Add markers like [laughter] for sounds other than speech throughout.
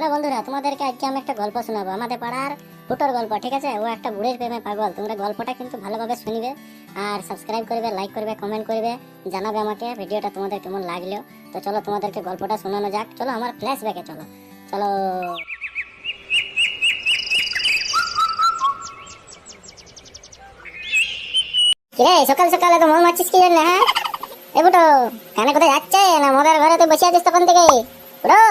Hello বন্ধুরা, তোমাদেরকে আজকে আমি একটা গল্প শোনাবো। আমাদের পাড়ার ফুটোর গল্প, ঠিক আছে? ও একটা বুড়ির প্রেমে পাগল। তোমরা গল্পটা কিন্তু ভালোভাবে শুনিবে আর সাবস্ক্রাইব করবে লাইক করবে কমেন্ট করবে, জানাবে আমাকে ভিডিওটা তোমাদের কেমন লাগল। তো চলো তোমাদেরকে গল্পটা শোনানো যাক। চলো আমার ফ্ল্যাশ ব্যাকে চলো। চলো। কিরে, সকাল সকালে তো মন মারছিস কি জন্য হ্যাঁ? এ বুটো, কানে কোথায় যাচ্ছে? না মদের ঘরে তুই বসে আছিস তখন থেকে বুড়ো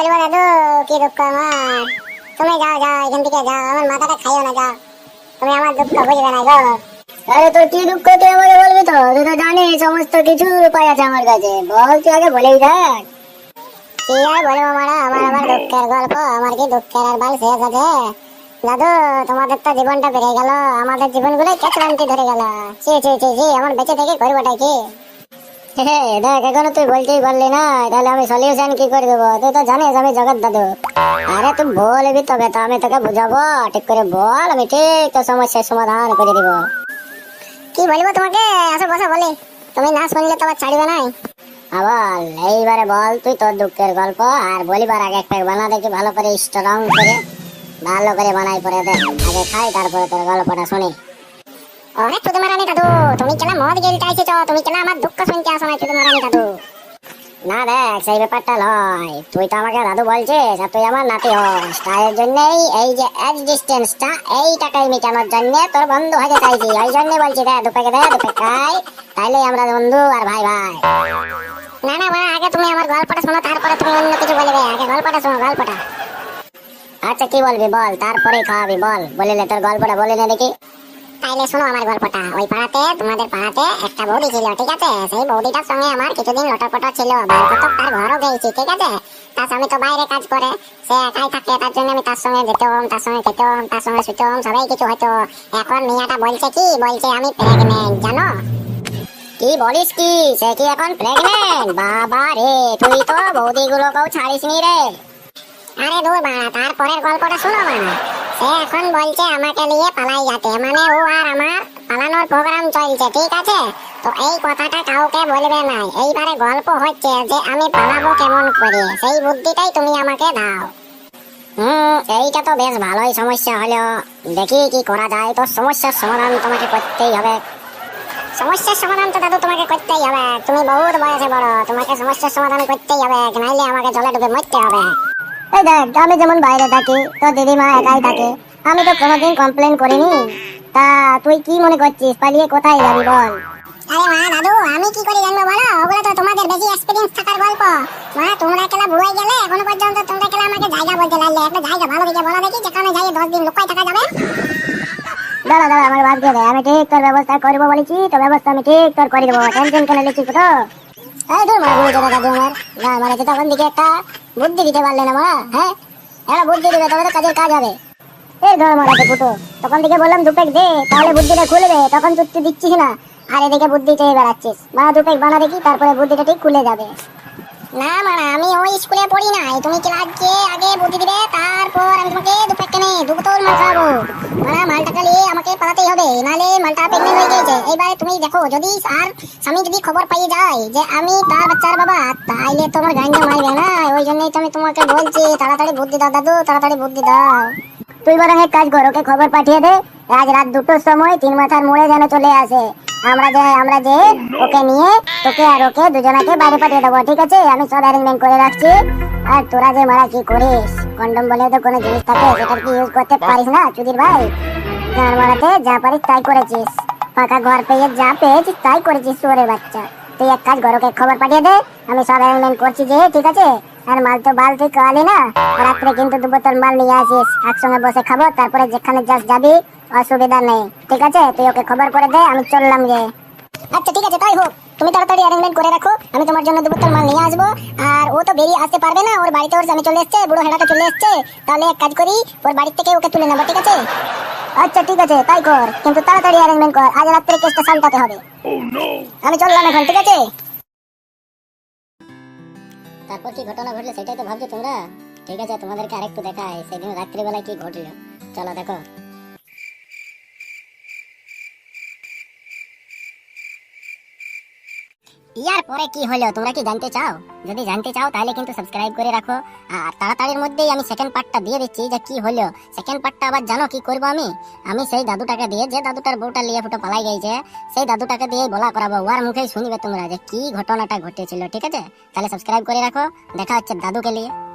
বলব দাদু কি দুঃখ আমার? তুমি যাও যাও এখান থেকে যাও আমার মাথাটা খাইও না যাও। তুমি আমার দুঃখ বুঝবে না গো। আরে তোর কি দুঃখ তুই আমাকে বলবি তো? তুই তো জানিস সমস্ত কিছু উপায় আছে আমার কাছে। বল তুই আগে বলেই দেখ। কি আর বলব মারা? আমার দুঃখের গল্প আমার কি দুঃখের আর বাল শেষ আছে? দাদু তোমাদের তো জীবনটা বেড়ে গেল। আমাদের জীবনগুলো ক্যাচরান্তি ধরে গেল। চি চি চি চি আমার বেঁচে থেকে করবোটা কি? [laughs] দেখ এখনও তুই বলতেই পারলি না। তাহলে আমি সলিউশন কি করে দেবো? তুই তো জানিস আমি জগৎ দাদু। আরে তুই বলবি তবে তো আমি তোকে বুঝাবো। ঠিক করে বল আমি ঠিক তো সমস্যার সমাধান করে দিব। কি বলব তোমাকে? আসো বসো বলি। তুমি না শুনলে তো আবার ছাড়বে নাই আবার এইবারে বল তুই তোর দুঃখের গল্প আর বলিবার আগে একটা বানা দেখি ভালো করে স্ট্রং করে ভালো করে বানাই পরে দে। আগে খাই তারপরে তোর গল্পটা শুনি। আরে চুদি মারানি দাদু। তুমি কেন মদ গেলতে আইছো তুমি কেন আমার দুঃখ শুনতে আসো না চুদি মারানি দাদু। না দেখ, সেই ব্যাপারটা নয়। তুই তো আমাকে দাদু বলছিস তুই আমার নাতি হস। তাই জন্যই এই যে এক্সিস্টেন্সটা এইটাকাই মেটানোর জন্য তোর বন্ধু হয়ে চাইছি। ওই জন্যই বলছি দে দুপেকে দে দুপে খাই। তাইলে আমরা বন্ধু আর ভাই ভাই। না না, মা, আগে তুমি আমার গল্পটা শোনো, তারপরে তুমি অন্য কিছু বলবে। আগে গল্পটা শোনো, গল্পটা। আচ্ছা কি বলবি বল? তারপরে খাওয়াবি, বল। বলিলে তোর গল্পটা বলে নে দেখি। তাইলে শোনো আমার গল্পটা। ওই পাড়াতে, তোমাদের পাড়াতে একটা বৌদি ছিল, ঠিক আছে? সেই বৌদিটার সঙ্গে আমার কিছুদিন লটাপটা ছিল তার ঘরও গেছি ঠিক আছে? তার স্বামী তো বাইরে কাজ করে, সে একাই থাকে, তার জন্য আমি তার সঙ্গে যেতাম তার সঙ্গে খেতাম তার সঙ্গে শুতাম সবাই কিছু হয়তো। এখন মিয়াটা বলছে কি? বলছে, আমি প্রেগনেন্ট জানো? কি বলিস কি? সে কি এখন প্রেগনেন্ট বাবা রে, তুই তো বৌদিগুলোকেও ছাড়িস নি রে। আরে দূর বাড়া, তারপরের গল্পটা শোনো বাড়া। সে এখন বলছে আমাকে নিয়ে পালাই যেতে। মানে ও আর আমার পালানোর প্রোগ্রাম চলছে, ঠিক আছে? তো এই কথাটা কাউকে বলবে না। এইবারে গল্প হচ্ছে যে আমি পালাবো কেমন করে? সেই বুদ্ধিটাই তুমি আমাকে দাও। হুম, এইটা তো বেশ ভালোই সমস্যা হলো। দেখি কি করা যায়। তো সমস্যার সমাধান তোমাকে করতেই হবে। সমস্যার সমাধান তো দাদু তোমাকে করতেই হবে। তুমি বহুত বয়সে বড়। তোমাকে সমস্যার সমাধান করতেই হবে। নাইলে আমাকে জলে ডুবে মরতে হবে। এই দেখ আমি যেমন বাইরে থাকি তো দিদিমা একাই থাকে। আমি তো কোনোদিন কমপ্লেন করিনি। তা তুই কি মনে করছিস? পালিয়ে কোথায় যাবি বল? আরে মা দাদু আমি কি করে জানব বলো? ওগুলো তো তোমাদের বেশি এক্সপিরিয়েন্স থাকার গল্প। মা তোমরা বুড়াই গেলে এখনও পর্যন্ত তোমরা আমাকে জায়গা বলতে লাগলে। একটা জায়গা ভালো দেখে বলো দেখি যেখানে যাই দশ দিন লুকাই থাকা যাবে। দাদা দাদা আমার বাদ দিয়ে দে। আমি ঠিক তোর ব্যবস্থা করব বলেছি তো ব্যবস্থা আমি ঠিক তোর করে দেবো। টেনশন কেন লিখিস তো এই ধর মারা টাকা দাদা আমার। না মানে তো তখন দিকে একটা বুদ্ধি দিতে পারলে না মারা হ্যাঁ? একটা বুদ্ধি দিবে, তবে তো কাজের কাজ হবে। এই ধর মারা তো ফুটো। তখন দিকে বললাম, দুপেক দে, তাহলে বুদ্ধিটা খুলবে। তখন তুই তুই দিচ্ছিস না। আর এদিকে বুদ্ধি চেয়ে বেড়াচ্ছিস। মা দুপেক বানা দেখি, তারপরে বুদ্ধিটা ঠিক খুলে যাবে। না মারা আমি ওই স্কুলে পড়ি তুমি ক্লাস গিয়ে আগে বুদ্ধি দিবে? তারপর আমি তোমাকে দু দু বোতল মাল মালটাকে নিয়ে আমাকে পালাতেই হবে নালে মালটা প্রেগনেন্ট হয়ে তুমি দেখো, যদি আর স্বামী যদি খবর পাইয়ে যায় যে আমি তার বাচ্চার বাবা, তাইলে তোমার গাঞ্জা মারবে না। ওই জন্যই তো আমি তোমাকে বলছি, তাড়াতাড়ি বুদ্ধি দাও দাদু, তাড়াতাড়ি বুদ্ধি দাও। তুই বরং এক কাজ কর, ওকে খবর পাঠিয়ে দে, আজ রাত দুটোর সময় তিন মাথার মোড়ে যেন চলে আসে। আমরা যে আমরা যে, ওকে নিয়ে তোকে আর ওকে দুজনাকে বাইরে পাঠিয়ে দেবো, ঠিক আছে? আমি সব অ্যারেঞ্জমেন্ট করে রাখছি। আর তোরা যে মারা কি করিস? কন্ডম বলে তো কোনো জিনিস থাকে, সেটা কি ইউজ করতে পারিস না, চুদির ভাই? গান মারাতে যা পারিস তাই করেছিস। ফাঁকা ঘর পেয়ে যা পেয়েছিস তাই করেছিস, চোরের বাচ্চা। তুই এক কাজ ঘরকে খবর পাঠিয়ে দে, আমি সব অ্যারেঞ্জমেন্ট করছি যে, ঠিক আছে? আর মাল তো বাল তুই খাওয়ালি না। রাত্রে কিন্তু দু বোতল মাল নিয়ে আসিস। একসঙ্গে বসে খাব তারপরে যেখানে যাস যাবি অসুবিধা নেই। ঠিক আছে? তুই ওকে খবর করে দে আমি চললাম যে আচ্ছা ঠিক আছে তাই হোক। তুমি তাড়াতাড়ি অ্যারেঞ্জমেন্ট করে রাখো। আমি তোমার জন্য দু বোতল মাল নিয়ে আসব। আর ও তো বেরিয়ে আসতে পারবে না ওর বাড়িতে ওর স্বামী চলে এসছে বুড়ো চলে এসছে। তাহলে এক কাজ করি ওর বাড়ি থেকে ওকে তুলে নেব ঠিক আছে? আচ্ছা ঠিক আছে তাই কর। কিন্তু তাড়াতাড়ি অ্যারেঞ্জমেন্ট কর। আজ রাত্রে কেসটা হবে। আমি চললাম এখন ঠিক আছে? তারপর কি ঘটনা ঘটলো সেটাই তো ভাবছ তোমরা? ঠিক আছে, তোমাদেরকে আরেকটু দেখায় সেদিন রাত্রিবেলায় কি ঘটলো। চলো দেখো। ইয়ার পরে কি হলো? তোমরা কি জানতে চাও? যদি জানতে চাও, তাহলে কিন্তু সাবস্ক্রাইব করে রাখো। আর তাড়াতাড়ির মধ্যেই আমি সেকেন্ড পার্টটা দিয়ে দিচ্ছি যে কি হলো। সেকেন্ড পার্টটা আবার জানো কি করব আমি? আমি সেই দাদুটাকে দিয়ে, যে দাদুটার বউটা লিয়ে ফুটো পালাই গেছে, সেই দাদুটাকে দিয়ে বলা করাবো, ওয়ার মুখেই শুনবে তোমরা যে কি ঘটনাটা ঘটেছিল ঠিক আছে? তাহলে সাবস্ক্রাইব করে রাখো। দেখা হচ্ছে দাদুকে নিয়ে।